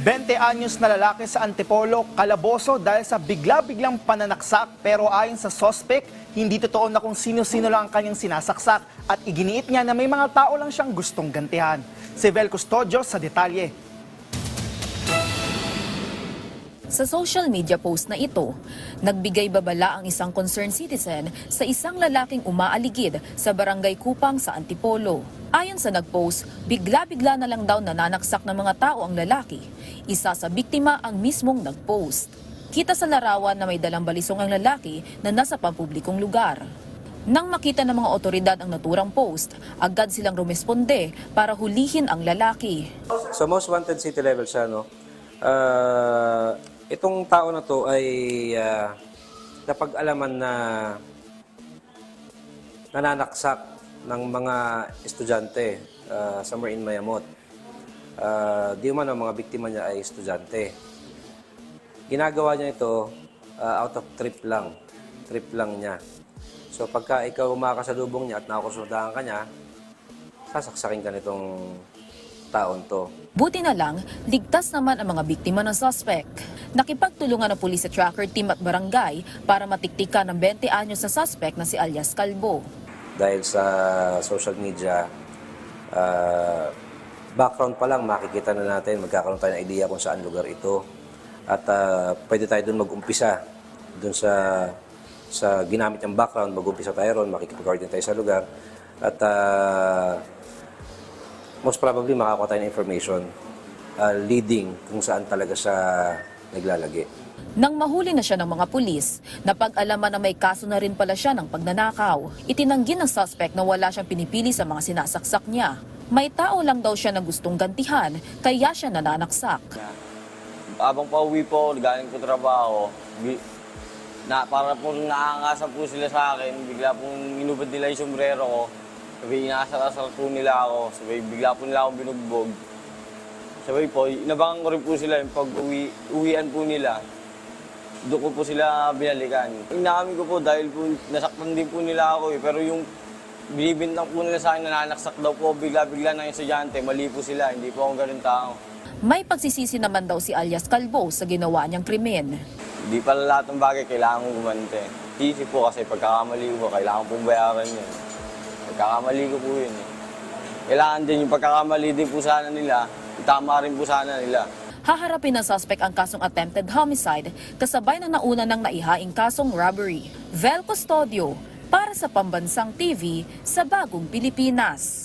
20 anyos na lalaki sa Antipolo, kalaboso dahil sa bigla-biglang pananaksak pero ayon sa sospek, hindi totoo na kung sino-sino lang ang kanyang sinasaksak at iginiit niya na may mga tao lang siyang gustong gantihan. Si Vel Custodio sa detalye. Sa social media post na ito, nagbigay babala ang isang concerned citizen sa isang lalaking umaaligid sa barangay Kupang sa Antipolo. Ayon sa nagpost, bigla-bigla na lang daw nananaksak ng mga tao ang lalaki. Isa sa biktima ang mismong nagpost. Kita sa larawan na may dalang balisong ang lalaki na nasa pampublikong lugar. Nang makita ng mga otoridad ang naturang post, agad silang rumesponde para hulihin ang lalaki. So most wanted city level siya, no? Ah, itong tao na to ay uh, napag-alaman na nananaksak ng mga estudyante ah, somewhere in Mayamot. Ah, di man ang mga biktima niya ay estudyante. Ginagawa niya ito ah, out of trip lang. Trip lang niya. So pagka ikaw umakasalubong niya at nakakonsultahan ka niya, sasaksakin ka nitong taon to. Buti na lang, ligtas naman ang mga biktima ng suspect. Nakipagtulungan ng pulis sa tracker team at barangay para matiktikan ng 20 anyos na suspect na si alias Calvo. Dahil sa social media, ah, background pa lang makikita na natin, magkakaroon tayo ng idea kung saan lugar ito. At ah, pwede tayo doon mag-umpisa. Doon sa sa ginamit ng background, mag-umpisa tayo ron, makikipag-coordinate tayo sa lugar. At ah, most probably makakuha tayo ng information ah, leading kung saan talaga siya naglalagi. Nang mahuli na siya ng mga pulis, napag-alaman na may kaso na rin pala siya ng pagnanakaw. Itinanggi ng suspect na wala siyang pinipili sa mga sinasaksak niya. May tao lang daw siya na gustong gantihan, kaya siya nananaksak. Habang pauwi po, galing ko trabaho, na, para po nakakasa po sila sa akin, bigla pong inubad nila yung sombrero ko. Sabi, inaasar-asar po nila ako. Sabi, bigla po nila akong binugbog. Sabi po, inabangan ko rin po sila yung pag uwi, uwian po nila. Doon ko po sila binalikan. Inamin ko po dahil po nasaktan din po nila ako eh. Pero yung binibintang po nila sa akin na nanaksak daw po bigla-bigla ng estudyante, mali po sila. Hindi po akong ganun tao. May pagsisisi naman daw si alias Calvo sa ginawa niyang krimen. Hindi pala lahat ng bagay kailangan kong gumante. Easy po kasi pagkakamali ko, kailangan pong bayaran yun. Pagkakamali ko po yun eh. Kailangan din yung pagkakamali din po sana nila, tama rin po sana nila. Haharapin ng suspect ang kasong attempted homicide kasabay ng nauna ng naihaing kasong robbery. Vel Custodio para sa Pambansang TV sa Bagong Pilipinas.